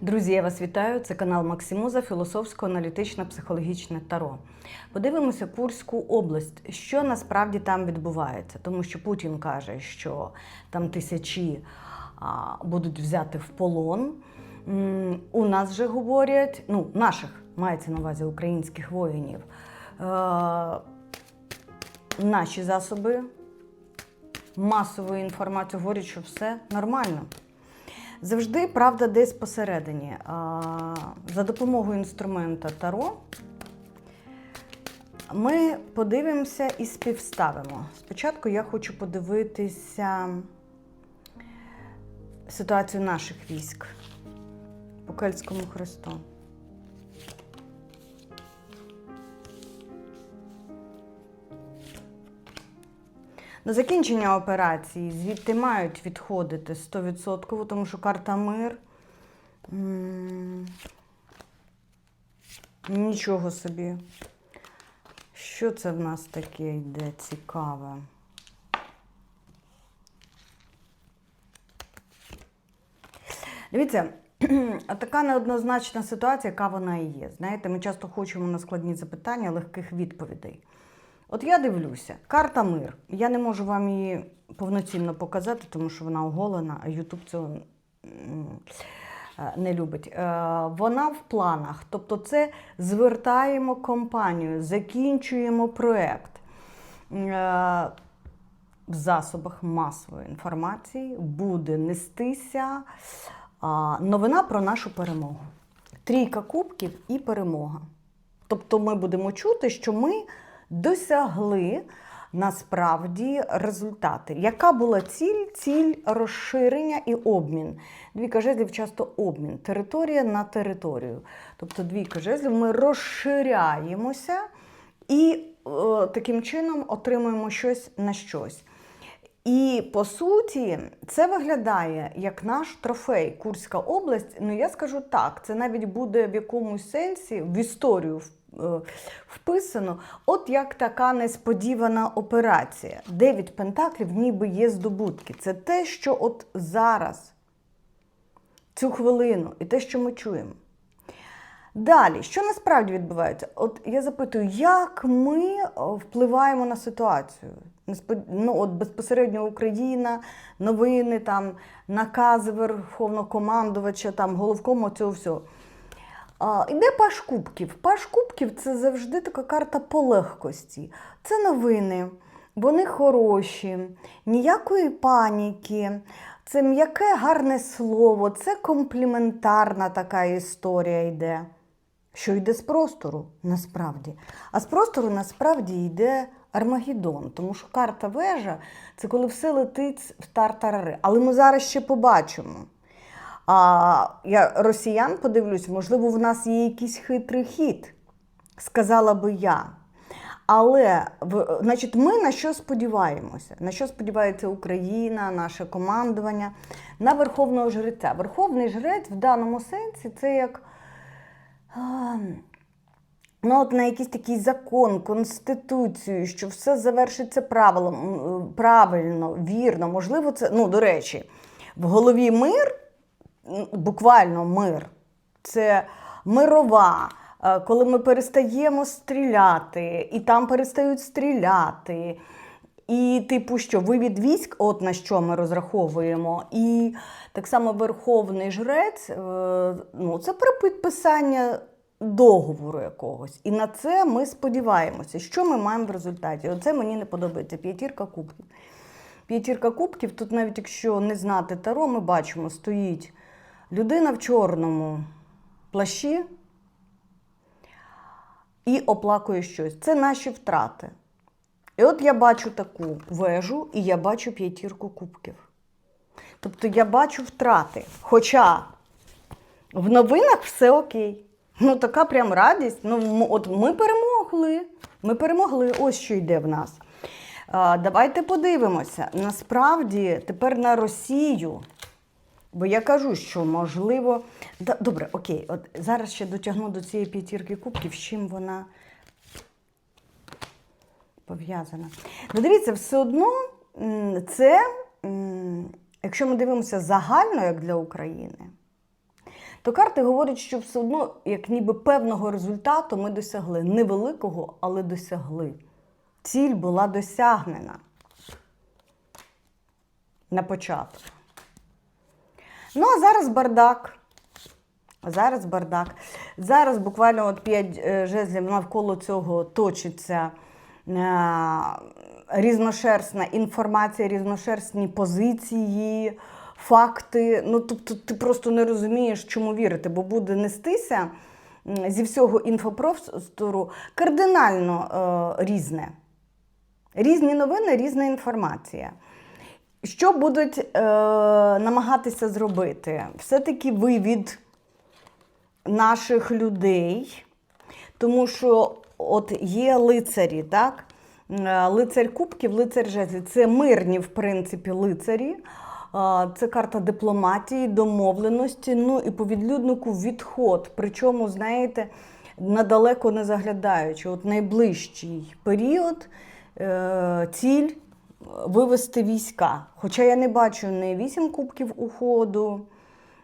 Друзі, я вас вітаю. Це канал Максимуза, філософсько-аналітичне психологічне таро. Подивимося Курську область, що насправді там відбувається, тому що Путін каже, що там тисячі будуть взяти в полон. У нас вже говорять, ну, наших мається на увазі українських воїнів. Е, наші засоби масової інформації говорять, що все нормально. Завжди правда десь посередині. За допомогою інструмента Таро ми подивимося і співставимо. Спочатку я хочу подивитися ситуацію наших військ по Кельтському хресту. На закінчення операції звідти мають відходити 100%, тому що карта мир. Нічого собі. Що це в нас таке йде цікаве? Дивіться, така неоднозначна ситуація, яка вона і є. Знаєте, ми часто хочемо на складні запитання легких відповідей. От я дивлюся, карта мир. Я не можу вам її повноцінно показати, тому що вона оголена, а Ютуб цього е, не любить. Е, Вона в планах. Тобто, це звертаємо компанію, закінчуємо проєкт. Е, В засобах масової інформації буде нестися новина про нашу перемогу. Трійка кубків і перемога. Тобто ми будемо чути, що ми досягли насправді результати. Яка була ціль? Ціль розширення і обмін. Двійка жезлів часто обмін. Територія на територію. Тобто двійка жезлів ми розширяємося і е, таким чином отримуємо щось на щось. І по суті, це виглядає як наш трофей Курська область. Ну я скажу так, це навіть буде в якомусь сенсі в історію вписано, от як така несподівана операція. Дев'ять пентаклів ніби є здобутки. Це те, що от зараз, цю хвилину, і те, що ми чуємо. Далі, що насправді відбувається? От я запитую, як ми впливаємо на ситуацію? Ну, от безпосередньо Україна, новини, там, накази верховнокомандувача, там, головкому цього всього. А, іде Паш Кубків. Паш Кубків це завжди така карта полегкості. Це новини, вони хороші, ніякої паніки. Це м'яке гарне слово, це компліментарна така історія йде. Що йде з простору насправді. А з простору насправді йде Армагеддон, тому що карта вежа це коли все летить в тартарари. Але ми зараз ще побачимо. А я росіян подивлюсь, можливо, в нас є якийсь хитрий хід, сказала би я. Але значить, ми на що сподіваємося? На що сподівається Україна, наше командування? На верховного жреця. Верховний жрець в даному сенсі це як ну, от на якийсь такий закон, конституцію, що все завершиться правилом, правильно, вірно. Можливо, це, ну, до речі, в голові мир, буквально мир, це мирова. е, Коли ми перестаємо стріляти, і там перестають стріляти. І, типу, що вивід військ, от на що ми розраховуємо, і так само Верховний жрець, е, ну, це про підписання договору якогось. І на це ми сподіваємося, що ми маємо в результаті. Оце мені не подобається. П'ятірка кубків. П'ятірка кубків, тут навіть якщо не знати таро, ми бачимо, стоїть людина в чорному плащі і оплакує щось. Це наші втрати. І от я бачу таку вежу, і я бачу п'ятірку кубків. Тобто я бачу втрати. Хоча в новинах все окей. Ну, така прям радість. Ну, от ми перемогли. Ми перемогли. Ось що йде в нас. А, давайте подивимося. Насправді, тепер на Росію. Бо я кажу, що можливо. Добре, окей, от зараз ще дотягну до цієї п'ятірки кубків, з чим вона пов'язана. Ну, дивіться, все одно це, якщо ми дивимося загально, як для України, то карти говорять, що все одно, як ніби певного результату ми досягли. Невеликого, але досягли. Ціль була досягнена на початок. Ну, а зараз бардак. Зараз бардак. Зараз буквально от п'ять е, жезлів навколо цього точиться е, різношерстна інформація, різношерстні позиції, факти. Ну, тобто ти просто не розумієш, чому вірити, бо буде нестися зі всього інфопростору кардинально е, різне. Різні новини, різна інформація. Що будуть е, намагатися зробити? Все-таки вивід наших людей, тому що от є лицарі, так? Е, Лицар кубків, лицар жезлів. Це мирні, в принципі, лицарі. Е, Це карта дипломатії, домовленості, ну і по відлюднику відход. Причому, знаєте, надалеко не заглядаючи. От найближчий період, е, ціль вивести війська. Хоча я не бачу не вісім кубків уходу,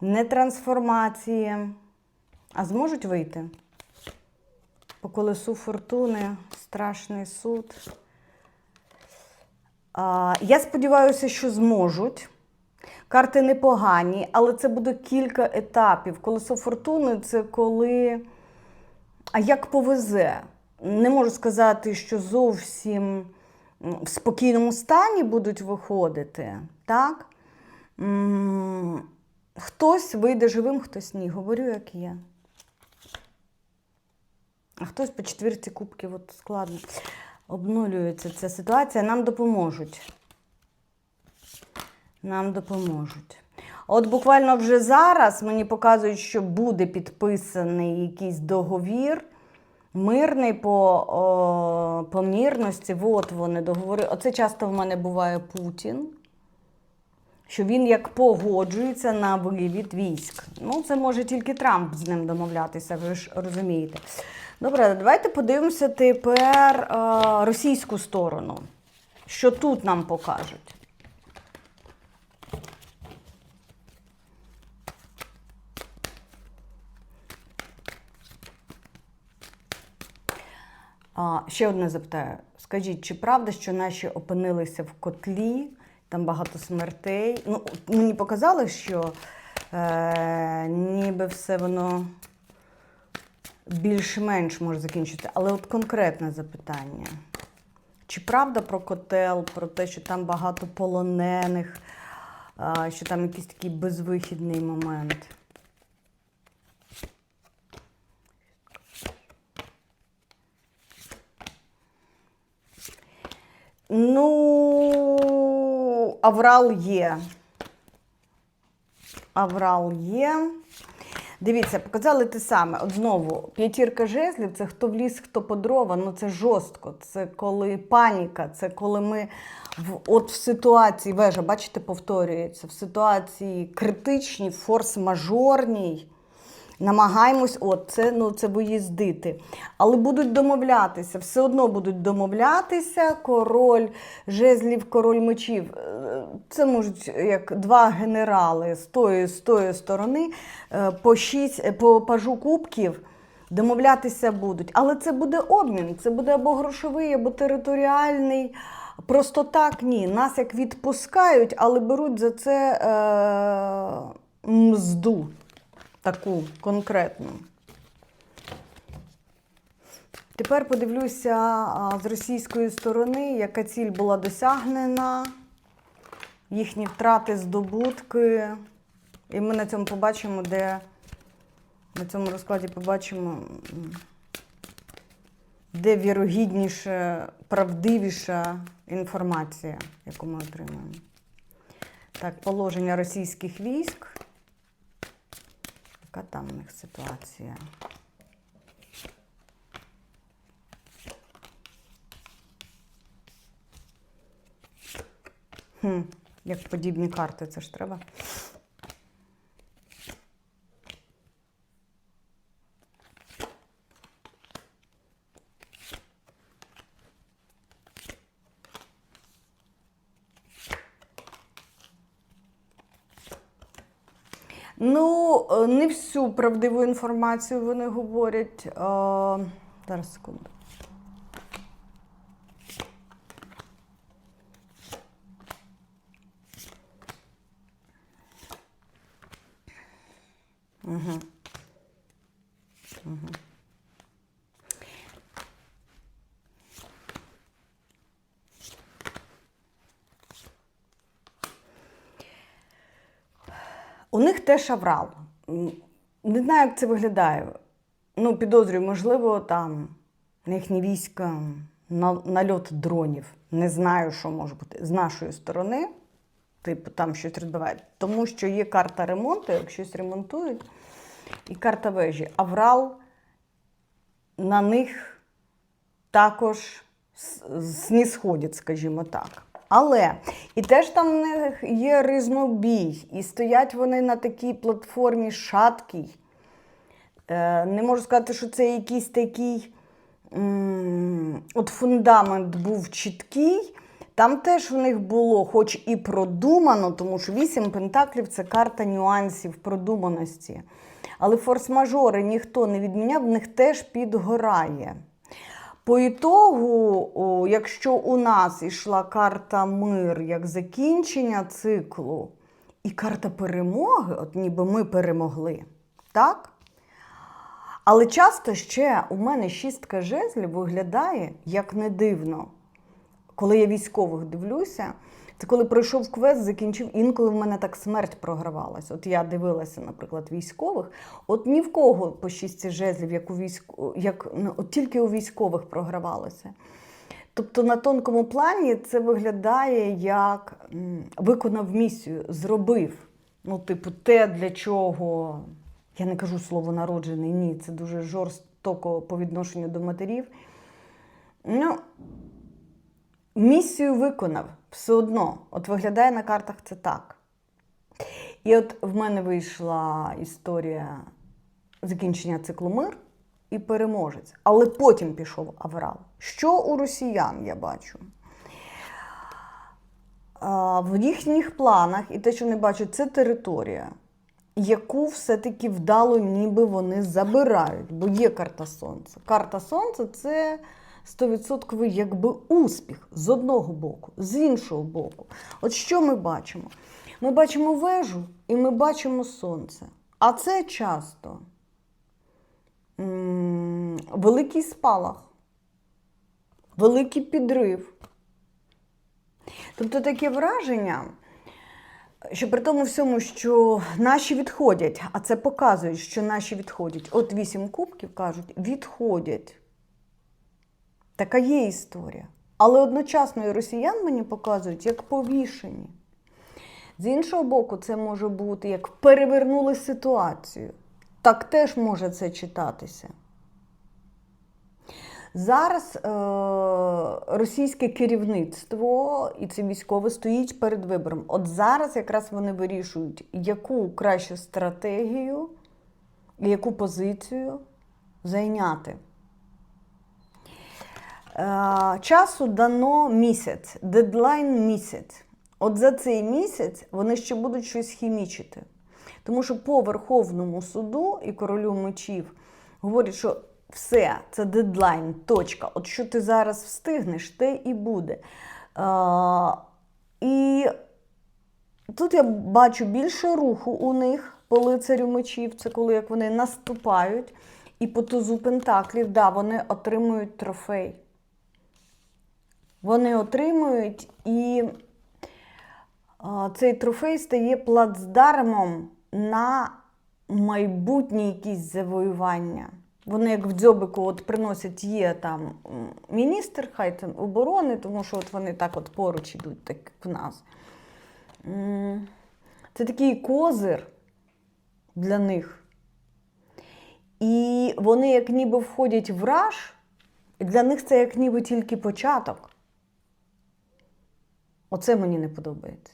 не трансформації. А зможуть вийти? По колесу фортуни, страшний суд. А, я сподіваюся, що зможуть. Карти непогані, але це буде кілька етапів. Колесо фортуни це коли. А як повезе? Не можу сказати, що зовсім в спокійному стані будуть виходити. Так? Хтось вийде живим, хтось ні. Говорю, як є. А хтось по четвірці кубків от складно. Обнулюється ця ситуація. Нам допоможуть. Нам допоможуть. От буквально вже зараз мені показують, що буде підписаний якийсь договір. Мирний по о, помірності. От вони договори. Оце часто в мене буває Путін. Що він як погоджується на вивід військ. Ну, це може тільки Трамп з ним домовлятися, ви ж розумієте. Добре, давайте подивимося тепер е, російську сторону. Що тут нам покажуть? А, ще одне запитаю. Скажіть, чи правда, що наші опинилися в котлі, там багато смертей? Ну, мені показали, що е, ніби все воно більш-менш може закінчити. Але от конкретне запитання. Чи правда про котел, про те, що там багато полонених, що там якийсь такий безвихідний момент? Ну, аврал є. Аврал є. Дивіться, показали те саме. От знову, п'ятірка жезлів це хто в ліс, хто по дрова. Ну це жорстко. Це коли паніка, це коли ми в, от в ситуації, вежа, бачите, повторюється, в ситуації критичній, форс-мажорній. Намагаємось, от це ну це виїздити. Але будуть домовлятися, все одно будуть домовлятися. Король жезлів, король мечів. Е, Це можуть як два генерали з тої, з тої сторони, е, по шість, е, по пажу кубків. Домовлятися будуть. Але це буде обмін, це буде або грошовий, або територіальний. Просто так ні. Нас як відпускають, але беруть за це е, мзду таку конкретну. Тепер подивлюся з російської сторони, яка ціль була досягнена, їхні втрати, здобутки. І ми на цьому побачимо, де на цьому розкладі побачимо, де вірогідніше, правдивіша інформація, яку ми отримаємо. Так, положення російських військ. Яка там у них ситуація? Хм, як подібні карти, це ж треба. Ну, е, не всю правдиву інформацію вони говорять. Е, зараз секунду. Угу. У них теж аврал. Не знаю, як це виглядає. Ну, підозрюю, можливо, там їхні війська на- нальот дронів. Не знаю, що може бути з нашої сторони. Типу, там щось розбивають. Тому що є карта ремонту, як щось ремонтують, і карта вежі. Аврал на них також снісходять, скажімо так. Але і теж там в них є різнобій, і стоять вони на такій платформі шаткій. Е, не можу сказати, що це якийсь такий от фундамент був чіткий. Там теж в них було, хоч і продумано, тому що вісім пентаклів це карта нюансів продуманості. Але форс-мажори ніхто не відміняв, в них теж підгорає. По ітогу, якщо у нас ішла карта мир як закінчення циклу, і карта перемоги, от ніби ми перемогли, так? Але часто ще у мене шістка жезлів виглядає як не дивно. Коли я військових дивлюся, це коли пройшов квест, закінчив, інколи в мене так смерть програвалась. От я дивилася, наприклад, військових. От ні в кого по шістці жезлів, як у військ... як ну, от тільки у військових програвалося. Тобто на тонкому плані це виглядає як виконав місію, зробив. Ну, типу, те, для чого. Я не кажу слово народжений, ні, це дуже жорстоко по відношенню до матерів. Ну, місію виконав все одно. От виглядає на картах це так. І от в мене вийшла історія закінчення циклу мир і переможець. Але потім пішов аврал. Що у росіян я бачу? В їхніх планах, і те, що вони бачать, це територія, яку все-таки вдало, ніби вони забирають, бо є карта Сонця. Карта Сонця це 100% якби успіх з одного боку, з іншого боку. От що ми бачимо? Ми бачимо вежу і ми бачимо сонце. А це часто великий спалах, великий підрив. Тобто таке враження, що при тому всьому, що наші відходять, а це показує, що наші відходять. От вісім кубків кажуть, відходять. Така є історія. Але одночасно і росіян мені показують як повішені. З іншого боку, це може бути як перевернули ситуацію. Так теж може це читатися. Зараз е- російське керівництво і це військове стоїть перед вибором. От зараз якраз вони вирішують, яку кращу стратегію яку позицію зайняти. Е, Часу дано місяць, дедлайн місяць. От за цей місяць вони ще будуть щось хімічити. Тому що по Верховному суду і королю мечів говорять, що все, це дедлайн, точка. От що ти зараз встигнеш, те і буде. Е, і тут я бачу більше руху у них по лицарю мечів. Це коли як вони наступають, і по тузу пентаклів, да, вони отримують трофей. Вони отримують, і цей трофей стає плацдармом на майбутні якісь завоювання. Вони, як в дзьобику, от приносять є там міністр, хай там оборони, тому що от вони так от поруч ідуть, так як в нас. Це такий козир для них. І вони як ніби входять в раж, і для них це як ніби тільки початок. Оце мені не подобається.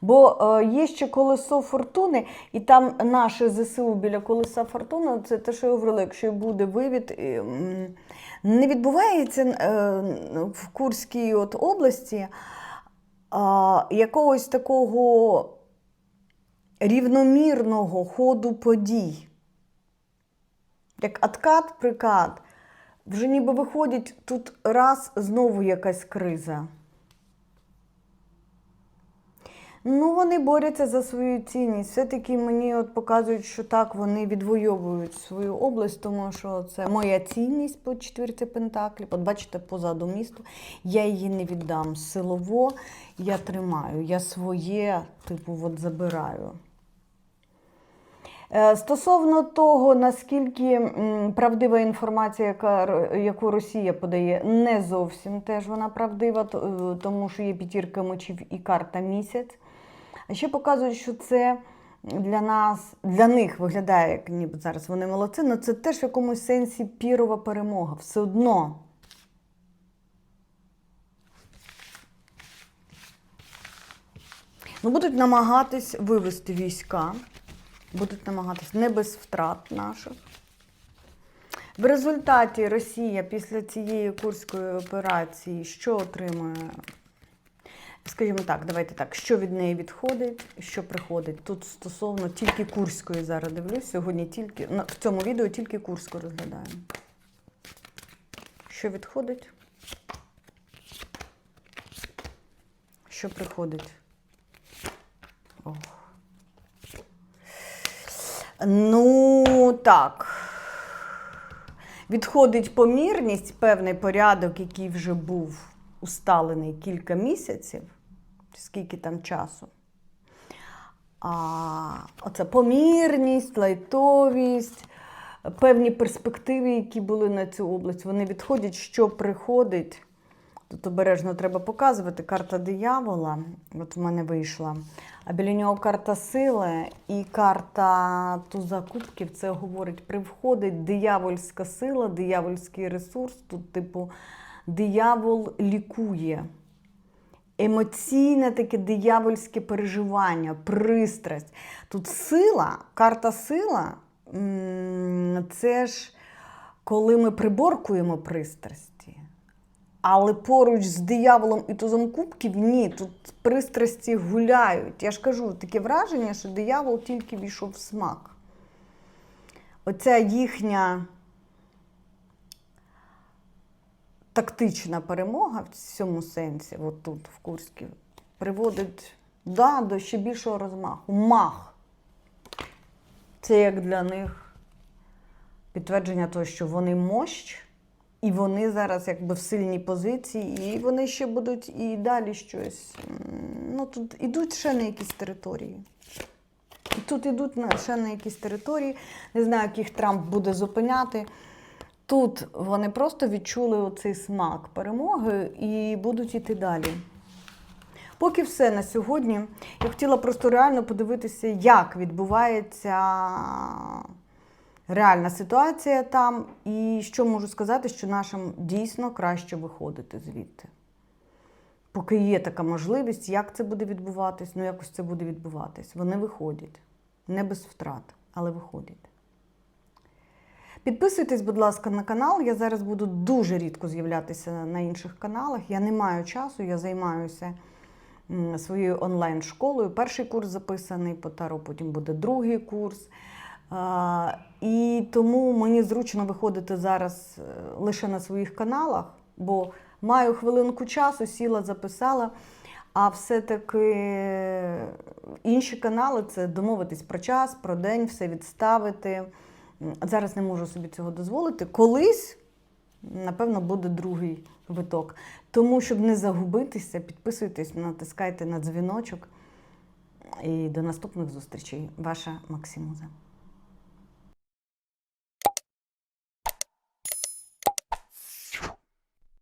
Бо е, є ще колесо фортуни, і там наше ЗСУ біля колеса фортуни, це те, що я говорила, якщо буде вивід, не відбувається е, в Курській от області якогось такого рівномірного ходу подій. Як откат, прикат. Вже ніби виходить тут раз знову якась криза. Ну, вони борються за свою цінність. Все-таки мені от показують, що так вони відвоюють свою область, тому що це моя цінність по четвірці Пентаклів. От бачите, позаду місту. Я її не віддам. Силово я тримаю. Я своє, типу, от забираю. Е, Стосовно того, наскільки правдива інформація, яку Росія подає, не зовсім теж вона правдива, е, тому що є п'ятірка мечів і карта місяць. А ще показують, що це для нас, для них виглядає, як ніби зараз вони молодці, але це теж в якомусь сенсі пірова перемога. Все одно. Ну, будуть намагатись вивести війська, будуть намагатись не без втрат наших. В результаті Росія після цієї курської операції що отримує? Скажімо так, давайте так, що від неї відходить, що приходить. Тут стосовно тільки Курської зараз дивлюсь. Сьогодні тільки в цьому відео тільки Курську розглядаємо. Що відходить? Що приходить? Ох. Ну, так. Відходить помірність, певний порядок, який вже був усталений кілька місяців, скільки там часу. А оце помірність, лайтовість, певні перспективи, які були на цю область, вони відходять, що приходить. Тут обережно треба показувати карта диявола. От в мене вийшла. А біля нього карта сили і карта туза кубків. Це говорить, привходить диявольська сила, диявольський ресурс. Тут, типу, диявол лікує. Емоційне таке диявольське переживання, пристрасть. Тут сила, карта сила це ж коли ми приборкуємо пристрасті. Але поруч з дияволом і тузом кубків ні, тут пристрасті гуляють. Я ж кажу, таке враження, що диявол тільки війшов в смак. Оця їхня тактична перемога в цьому сенсі, от тут, в Курській, приводить да, до ще більшого розмаху. Мах. Це як для них підтвердження того, що вони мощ, і вони зараз якби в сильній позиції, і вони ще будуть і далі щось. Ну, тут ідуть ще на якісь території. Тут ідуть на, ще на якісь території, не знаю, яких Трамп буде зупиняти. Тут вони просто відчули оцей смак перемоги і будуть йти далі. Поки все на сьогодні. Я хотіла просто реально подивитися, як відбувається реальна ситуація там, і що можу сказати, що нашим дійсно краще виходити звідти. Поки є така можливість, як це буде відбуватись, ну якось це буде відбуватись. Вони виходять. Не без втрат, але виходять. Підписуйтесь, будь ласка, на канал. Я зараз буду дуже рідко з'являтися на інших каналах. Я не маю часу, я займаюся своєю онлайн-школою. Перший курс записаний по таро, потім буде другий курс. І тому мені зручно виходити зараз е, лише на своїх каналах, бо маю хвилинку часу, сіла, записала. А все-таки інші канали це домовитись про час, про день, все відставити. Зараз не можу собі цього дозволити. Колись, напевно, буде другий виток. Тому, щоб не загубитися, підписуйтесь, натискайте на дзвіночок. І до наступних зустрічей. Ваша Максимуза.